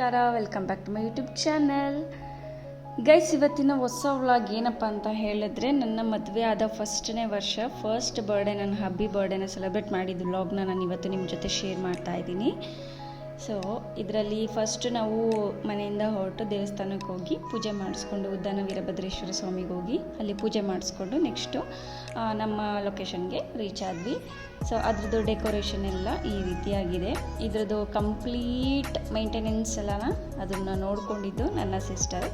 ನಮಸ್ಕಾರ welcome back to my YouTube channel guys ಇವತ್ತಿನ ಹೊಸ ವ್ಲಾಗ್ ಏನಪ್ಪ ಅಂತ ಹೇಳಿದ್ರೆ, ನನ್ನ ಮದುವೆ ಆದ ಫಸ್ಟ್ನೇ ವರ್ಷ ಫಸ್ಟ್ ಬರ್ಡೇ ನನ್ನ ಹಬ್ಬಿ ಬರ್ಡೇನ ಸೆಲೆಬ್ರೇಟ್ ಮಾಡಿದ್ದು ವ್ಲಾಗ್ನ ನಾನು ಇವತ್ತು ನಿಮ್ಮ ಜೊತೆ ಶೇರ್ ಮಾಡ್ತಾ ಇದ್ದೀನಿ. ಸೊ ಇದರಲ್ಲಿ ಫಸ್ಟ್ ನಾವು ಮನೆಯಿಂದ ಹೊರಟು ದೇವಸ್ಥಾನಕ್ಕೆ ಹೋಗಿ ಪೂಜೆ ಮಾಡಿಸ್ಕೊಂಡು ಉದ್ದಾನ ವೀರಭದ್ರೇಶ್ವರ ಸ್ವಾಮಿಗೆ ಹೋಗಿ ಅಲ್ಲಿ ಪೂಜೆ ಮಾಡಿಸ್ಕೊಂಡು ನೆಕ್ಸ್ಟು ನಮ್ಮ ಲೊಕೇಶನ್ಗೆ ರೀಚ್ ಆದ್ವಿ. ಸೊ ಅದ್ರದ್ದು ಡೆಕೋರೇಷನ್ ಎಲ್ಲ ಈ ರೀತಿಯಾಗಿದೆ ಇದ್ರದ್ದು ಕಂಪ್ಲೀಟ್ ಮೇಂಟೆನೆನ್ಸ್ ಎಲ್ಲ ಅದನ್ನು ನೋಡಿಕೊಂಡಿದ್ದು ನನ್ನ ಸಿಸ್ಟರ್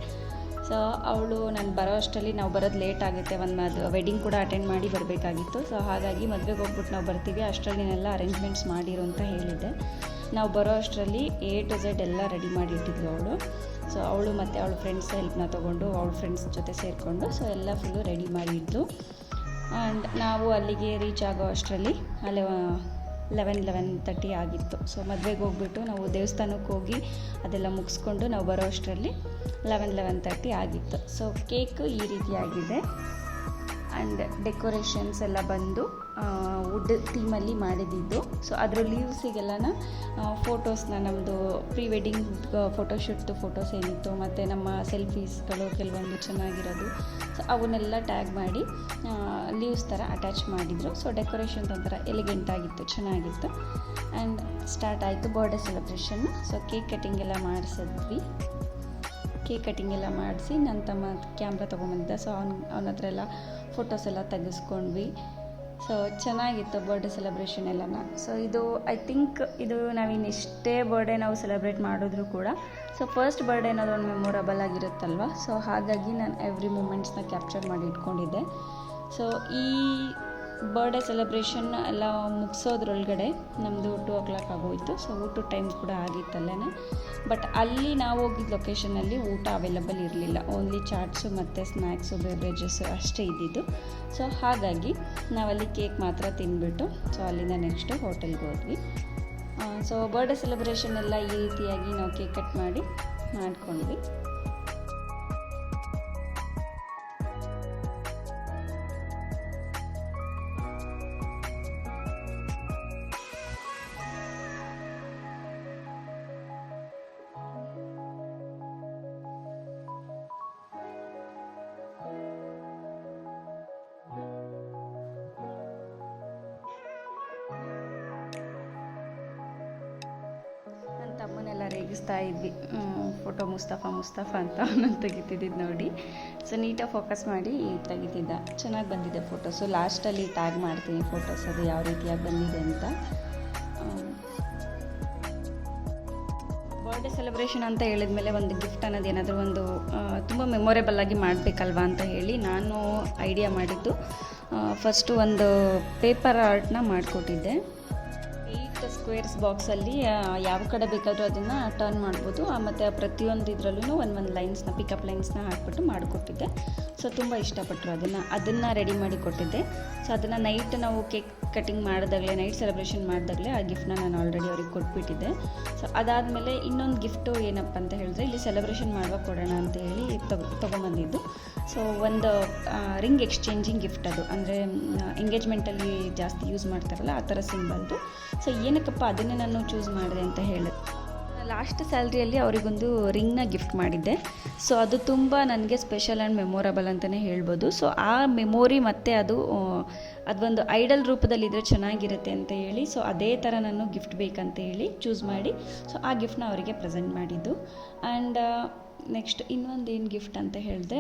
ಸೊ ಅವಳು ನಾನು ಬರೋ ಅಷ್ಟರಲ್ಲಿ ನಾವು ಬರೋದು ಲೇಟ್ ಆಗುತ್ತೆ. ಒಂದು ಮದ್ ವೆಡ್ಡಿಂಗ್ ಕೂಡ ಅಟೆಂಡ್ ಮಾಡಿ ಬರಬೇಕಾಗಿತ್ತು. ಸೊ ಹಾಗಾಗಿ ಮದುವೆಗೆ ಹೋಗ್ಬಿಟ್ಟು ನಾವು ಬರ್ತೀವಿ. ಅಷ್ಟರಲ್ಲಿ ನೆಲ್ಲ ಅರೇಂಜ್ಮೆಂಟ್ಸ್ ಮಾಡಿರು ಅಂತ ಹೇಳಿದ್ದೆ. ನಾವು ಬರೋ ಅಷ್ಟರಲ್ಲಿ ಎ ಟು ಝೆಡ್ ಎಲ್ಲ ರೆಡಿ ಮಾಡಿ ಇಟ್ಟಿದ್ಲು ಅವಳು. ಸೊ ಅವಳು ಮತ್ತು ಅವಳ ಫ್ರೆಂಡ್ಸ್ ಹೆಲ್ಪ್ನ ತೊಗೊಂಡು ಅವಳ ಫ್ರೆಂಡ್ಸ್ ಜೊತೆ ಸೇರಿಕೊಂಡು ಸೊ ಎಲ್ಲ ಫುಲ್ಲು ರೆಡಿ ಮಾಡಿದ್ಲು ಆ್ಯಂಡ್ ನಾವು ಅಲ್ಲಿಗೆ ರೀಚ್ ಆಗೋ ಅಷ್ಟರಲ್ಲಿ ಅಲ್ಲಿ ಲೆವೆನ್ ಲೆವೆನ್ ತರ್ಟಿ ಆಗಿತ್ತು. ಸೊ ಮದುವೆಗೆ ಹೋಗ್ಬಿಟ್ಟು ನಾವು ದೇವಸ್ಥಾನಕ್ಕೆ ಹೋಗಿ ಅದೆಲ್ಲ ಮುಗಿಸ್ಕೊಂಡು ನಾವು ಬರೋ ಅಷ್ಟರಲ್ಲಿ ಲೆವೆನ್ ಲೆವೆನ್ ತರ್ಟಿ ಆಗಿತ್ತು. ಸೊ ಕೇಕು ಈ ರೀತಿಯಾಗಿದೆ ಆ್ಯಂಡ್ ಡೆಕೋರೇಷನ್ಸ್ ಎಲ್ಲ ಬಂದು ವುಡ್ ಥೀಮಲ್ಲಿ ಮಾಡಿದ್ದು. ಸೊ ಅದರ ಲೀವ್ಸಿಗೆಲ್ಲನ ಫೋಟೋಸ್ನ ನಮ್ಮದು ಪ್ರೀ ವೆಡ್ಡಿಂಗ್ ಫೋಟೋಶೂಟ್ದು ಫೋಟೋಸ್ ಏನಿತ್ತು ಮತ್ತು ನಮ್ಮ ಸೆಲ್ಫೀಸ್ಗಳು ಕೆಲವೊಂದು ಚೆನ್ನಾಗಿರೋದು. ಸೊ ಅವನ್ನೆಲ್ಲ ಟ್ಯಾಗ್ ಮಾಡಿ ಲೀವ್ಸ್ ಥರ ಅಟ್ಯಾಚ್ ಮಾಡಿದರು. ಸೊ ಡೆಕೋರೇಷನ್ ಒಂಥರ ಎಲಿಗೆಂಟ್ ಆಗಿತ್ತು ಚೆನ್ನಾಗಿತ್ತು. ಆ್ಯಂಡ್ ಸ್ಟಾರ್ಟ್ ಆಯಿತು birthday celebration so cake cutting ಎಲ್ಲ ಮಾಡಿಸಿದ್ವಿ. ಕೇಕ್ ಕಟಿಂಗ್ ಎಲ್ಲ ಮಾಡಿಸಿ ನನ್ನ ತಮ್ಮ ಕ್ಯಾಮ್ರಾ ತೊಗೊಂಬಂದಿದ್ದ. ಸೊ ಅವ್ನ, ಅವನ ಹತ್ರ ಎಲ್ಲ ಫೋಟೋಸ್ ಎಲ್ಲ ತೆಗೆಸ್ಕೊಂಡ್ವಿ. ಸೊ ಚೆನ್ನಾಗಿತ್ತು ಬರ್ಡೇ ಸೆಲೆಬ್ರೇಷನ್ ಎಲ್ಲನ. ಸೊ ಇದು ಐ ಥಿಂಕ್ ಇದು ನಾವಿನ್ನು ಎಷ್ಟೇ ಬರ್ಡೇ ನಾವು ಸೆಲೆಬ್ರೇಟ್ ಮಾಡಿದ್ರು ಕೂಡ ಸೊ ಫಸ್ಟ್ ಬರ್ಡೇ ಅನ್ನೋದು ಒಂದು ಮೆಮೊರಬಲ್ ಆಗಿರುತ್ತಲ್ವ? ಸೊ ಹಾಗಾಗಿ ನಾನು ಎವ್ರಿ ಮೂಮೆಂಟ್ಸ್ನ ಕ್ಯಾಪ್ಚರ್ ಮಾಡಿ ಇಟ್ಕೊಂಡಿದ್ದೆ. ಸೊ ಈ ಬರ್ಡೇ ಸೆಲೆಬ್ರೇಷನ್ ಎಲ್ಲ ಮುಗಿಸೋದ್ರೊಳಗಡೆ ನಮ್ಮದು ಟೂ ಓ ಕ್ಲಾಕ್ ಆಗೋಯಿತು. ಸೊ ಊಟದ ಟೈಮ್ ಕೂಡ ಆಗಿತ್ತಲ್ಲೇ ಬಟ್ ಅಲ್ಲಿ ನಾವು ಹೋಗಿದ್ದ ಲೊಕೇಶನಲ್ಲಿ ಊಟ ಅವೈಲಬಲ್ ಇರಲಿಲ್ಲ. ಓನ್ಲಿ ಚಾಟ್ಸು ಮತ್ತು ಸ್ನ್ಯಾಕ್ಸು ಬೆವ್ರೇಜಸ್ಸು ಅಷ್ಟೇ ಇದ್ದಿದ್ದು. ಸೊ ಹಾಗಾಗಿ ನಾವಲ್ಲಿ ಕೇಕ್ ಮಾತ್ರ ತಿಂದ್ಬಿಟ್ಟು ಸೊ ಅಲ್ಲಿಂದ ನೆಕ್ಸ್ಟು ಹೋಟೆಲ್ಗೆ ಹೋದ್ವಿ. ಸೊ ಬರ್ಡೇ ಸೆಲೆಬ್ರೇಷನ್ ಎಲ್ಲ ಈ ರೀತಿಯಾಗಿ ನಾವು ಕೇಕ್ ಕಟ್ ಮಾಡಿ ಮಾಡ್ಕೊಂಡ್ವಿ. ರೇಗಿಸ್ತಾ ಇದ್ವಿ. ಫೋಟೋ ಮುಸ್ತಫಾ ಮುಸ್ತಫಾ ಅಂತ ಅವನನ್ನು ತೆಗಿತಿದ್ದಿದ್ದು ನೋಡಿ. ಸೊ ನೀಟಾಗಿ ಫೋಕಸ್ ಮಾಡಿ ತೆಗಿತಿದ್ದ. ಚೆನ್ನಾಗಿ ಬಂದಿದೆ ಫೋಟೋಸು ಲಾಸ್ಟಲ್ಲಿ ಟ್ಯಾಗ್ ಮಾಡ್ತೀನಿ ಫೋಟೋಸ್ ಅದು ಯಾವ ರೀತಿಯಾಗಿ ಬಂದಿದೆ ಅಂತ. ಬರ್ಡೇ ಸೆಲೆಬ್ರೇಷನ್ ಅಂತ ಹೇಳಿದ ಮೇಲೆ ಒಂದು ಗಿಫ್ಟ್ ಅನ್ನೋದು ಏನಾದರೂ ಒಂದು ತುಂಬ ಮೆಮೊರೇಬಲ್ ಆಗಿ ಮಾಡಬೇಕಲ್ವಾ ಅಂತ ಹೇಳಿ ನಾನು ಐಡಿಯಾ ಮಾಡಿದ್ದು ಫಸ್ಟು ಒಂದು ಪೇಪರ್ ಆರ್ಟ್ನ ಮಾಡಿಕೊಟ್ಟಿದ್ದೆ. ಸ್ಕ್ವೇರ್ಸ್ ಬಾಕ್ಸಲ್ಲಿ ಯಾವ ಕಡೆ ಬೇಕಾದರೂ ಅದನ್ನು ಟರ್ನ್ ಮಾಡ್ಬೋದು. ಮತ್ತು ಪ್ರತಿಯೊಂದು ಇದರಲ್ಲೂ ಒಂದು ಒಂದು ಲೈನ್ಸ್ನ ಪಿಕಪ್ ಲೈನ್ಸ್ನ ಹಾಕ್ಬಿಟ್ಟು ಮಾಡಿಕೊಟ್ಟಿದ್ದೆ. ಸೊ ತುಂಬ ಇಷ್ಟಪಟ್ಟರು ಅದನ್ನು. ಅದನ್ನು ರೆಡಿ ಮಾಡಿ ಕೊಟ್ಟಿದ್ದೆ. ಸೊ ಅದನ್ನು ನೈಟ್ ನಾವು ಕೇಕ್ ಕಟಿಂಗ್ ಮಾಡಿದಾಗಲೇ ನೈಟ್ ಸೆಲೆಬ್ರೇಷನ್ ಮಾಡಿದಾಗಲೇ ಆ ಗಿಫ್ಟ್ನ ನಾನು ಆಲ್ರೆಡಿ ಅವ್ರಿಗೆ ಕೊಟ್ಬಿಟ್ಟಿದ್ದೆ. ಸೊ ಅದಾದಮೇಲೆ ಇನ್ನೊಂದು ಗಿಫ್ಟು ಏನಪ್ಪ ಅಂತ ಹೇಳಿದ್ರೆ, ಇಲ್ಲಿ ಸೆಲೆಬ್ರೇಷನ್ ಮಾಡುವಾಗ ಕೊಡೋಣ ಅಂತ ಹೇಳಿ ತಗೊ, ತೊಗೊಂಬಂದಿದ್ದು. ಸೊ ಒಂದು ರಿಂಗ್ ಎಕ್ಸ್ಚೇಂಜಿಂಗ್ ಗಿಫ್ಟ್ ಅದು. ಅಂದರೆ ಎಂಗೇಜ್ಮೆಂಟಲ್ಲಿ ಜಾಸ್ತಿ ಯೂಸ್ ಮಾಡ್ತಾರಲ್ಲ, ಆ ಥರ ಸಿಂಬಲ್ದು ಸೊ ಏನಕ್ಕಪ್ಪ ಅದನ್ನೇ ನಾನು ಚೂಸ್ ಮಾಡಿದೆ ಅಂತ ಹೇಳಿದೆ ಲಾಸ್ಟ್ ಸ್ಯಾಲ್ರಿಯಲ್ಲಿ ಅವರಿಗೊಂದು ರಿಂಗ್ನ ಗಿಫ್ಟ್ ಮಾಡಿದ್ದೆ. ಸೊ ಅದು ತುಂಬ ನನಗೆ ಸ್ಪೆಷಲ್ ಆ್ಯಂಡ್ ಮೆಮೊರಬಲ್ ಅಂತಲೇ ಹೇಳ್ಬೋದು. ಸೊ ಆ ಮೆಮೊರಿ ಮತ್ತು ಅದು ಅದೊಂದು ಐಡಲ್ ರೂಪದಲ್ಲಿದ್ದರೆ ಚೆನ್ನಾಗಿರುತ್ತೆ ಅಂತ ಹೇಳಿ ಸೊ ಅದೇ ಥರ ನಾನು ಗಿಫ್ಟ್ ಬೇಕಂತ ಹೇಳಿ ಚೂಸ್ ಮಾಡಿ ಸೊ ಆ ಗಿಫ್ಟ್ನ ಅವರಿಗೆ ಪ್ರೆಸೆಂಟ್ ಮಾಡಿದ್ದು. ಆ್ಯಂಡ್ ನೆಕ್ಸ್ಟ್ ಇನ್ನೊಂದು ಏನು ಗಿಫ್ಟ್ ಅಂತ ಹೇಳಿದೆ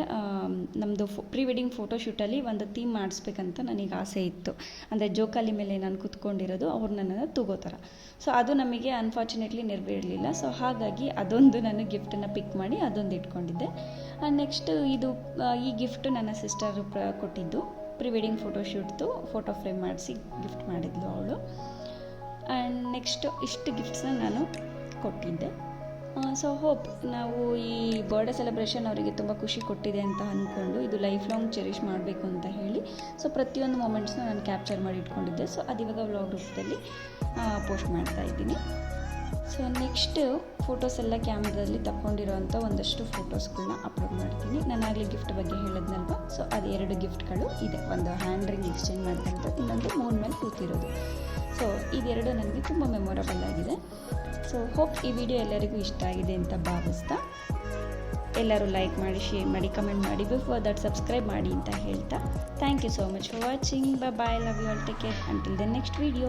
ನಮ್ಮದು ಫೋ ಪ್ರೀ ವೆಡ್ಡಿಂಗ್ ಫೋಟೋಶೂಟಲ್ಲಿ ಒಂದು ಥೀಮ್ ಮಾಡಿಸ್ಬೇಕಂತ ನನಗೆ ಆಸೆ ಇತ್ತು. ಅಂದರೆ ಜೋಕಾಲಿ ಮೇಲೆ ನಾನು ಕುತ್ಕೊಂಡಿರೋದು, ಅವ್ರು ನನ್ನನ್ನು ತಗೋ ಥರ ಸೊ ಅದು ನಮಗೆ ಅನ್ಫಾರ್ಚುನೇಟ್ಲಿ ನೆರವೇರಲಿಲ್ಲ. ಸೊ ಹಾಗಾಗಿ ಅದೊಂದು ನಾನು ಗಿಫ್ಟನ್ನು ಪಿಕ್ ಮಾಡಿ ಅದೊಂದು ಇಟ್ಕೊಂಡಿದ್ದೆ. ನೆಕ್ಸ್ಟ್ ಇದು ಈ ಗಿಫ್ಟ್ ನನ್ನ ಸಿಸ್ಟರ್ ಕೊಟ್ಟಿದ್ದು. ಪ್ರೀ ವೆಡ್ಡಿಂಗ್ ಫೋಟೋಶೂಟ್ದು ಫೋಟೋ ಫ್ರೇಮ್ ಮಾಡಿಸಿ ಗಿಫ್ಟ್ ಮಾಡಿದ್ಲು ಅವಳು. ಆ್ಯಂಡ್ ನೆಕ್ಸ್ಟು ಇಷ್ಟು ಗಿಫ್ಟ್ಸ್ನ ನಾನು ಕೊಟ್ಟಿದ್ದೆ. ಸೊ ಹೋಪ್ ನಾವು ಈ ಬರ್ಡೇ ಸೆಲೆಬ್ರೇಷನ್ ಅವರಿಗೆ ತುಂಬ ಖುಷಿ ಕೊಟ್ಟಿದೆ ಅಂತ ಅಂದ್ಕೊಂಡು ಇದು ಲೈಫ್ ಲಾಂಗ್ ಚೆರಿಷ್ ಮಾಡಬೇಕು ಅಂತ ಹೇಳಿ ಸೊ ಪ್ರತಿಯೊಂದು ಮೂಮೆಂಟ್ಸ್ನ ನಾನು ಕ್ಯಾಪ್ಚರ್ ಮಾಡಿ ಇಟ್ಕೊಂಡಿದ್ದೆ. ಸೊ ಅದಿವಾಗ ವ್ಲಾಗ್ ರೂಪದಲ್ಲಿ ಪೋಸ್ಟ್ ಮಾಡ್ತಾ ಇದ್ದೀನಿ. ಸೊ ನೆಕ್ಸ್ಟು ಫೋಟೋಸ್ ಎಲ್ಲ ಕ್ಯಾಮ್ರಾದಲ್ಲಿ ತಗೊಂಡಿರೋಂಥ ಒಂದಷ್ಟು ಫೋಟೋಸ್ಗಳನ್ನ ಅಪ್ಲೋಡ್ ಮಾಡ್ತೀನಿ. ನಾನು ಆಗಲೇ ಗಿಫ್ಟ್ ಬಗ್ಗೆ ಹೇಳಿದ್ನಲ್ವ? ಸೊ ಅದು ಎರಡು ಗಿಫ್ಟ್ಗಳು ಇದೆ. ಒಂದು ಹ್ಯಾಂಡ್ ರಿಂಗ್ ಎಕ್ಸ್ಚೇಂಜ್ ಮಾಡಿದಂಥ ಇನ್ನೊಂದು ಮೂನ್ ಮೇಲೆ ಕೂತಿರೋದು. ಸೊ ಇದೆರಡು ನನಗೆ ತುಂಬ ಮೆಮೊರಬಲ್ ಆಗಿದೆ. ಸೊ ಹೋಪ್ ಈ ವಿಡಿಯೋ ಎಲ್ಲರಿಗೂ ಇಷ್ಟ ಆಗಿದೆ ಅಂತ ಭಾವಿಸ್ತಾ, ಎಲ್ಲರೂ ಲೈಕ್ ಮಾಡಿ ಶೇರ್ ಮಾಡಿ ಕಮೆಂಟ್ ಮಾಡಿ ಬಿಫೋರ್ ದಟ್ ಸಬ್ಸ್ಕ್ರೈಬ್ ಮಾಡಿ ಅಂತ ಹೇಳ್ತಾ thank you so much for watching bye bye love you all take care until the next video